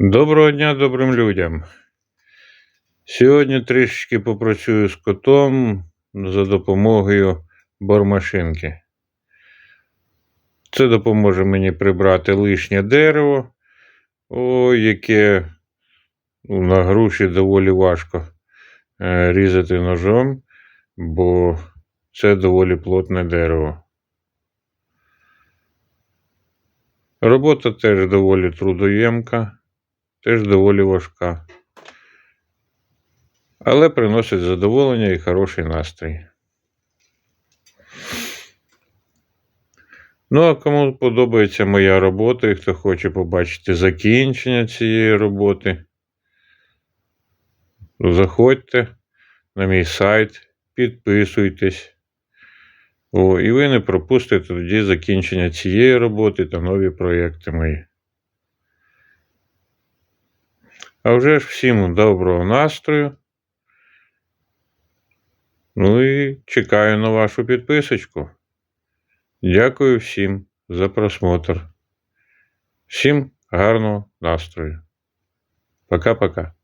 Доброго дня добрим людям. Сьогодні трішечки попрацюю з котом за допомогою бормашинки. Це допоможе мені прибрати лишнє дерево, о, яке ну, на груші доволі важко е, різати ножом, бо це доволі плотне дерево. Робота теж доволі трудоємка теж доволі важка. Але приносить задоволення і хороший настрій. Ну, а кому подобається моя робота і хто хоче побачити закінчення цієї роботи, заходьте на мій сайт, підписуйтесь. О, і ви не пропустите тоді закінчення цієї роботи та нові проєкти мої. А вже ж всім доброго настрою. Ну і чекаю на вашу підписочку. Дякую всім за просмотр. Всім гарного настрою. Пока-пока.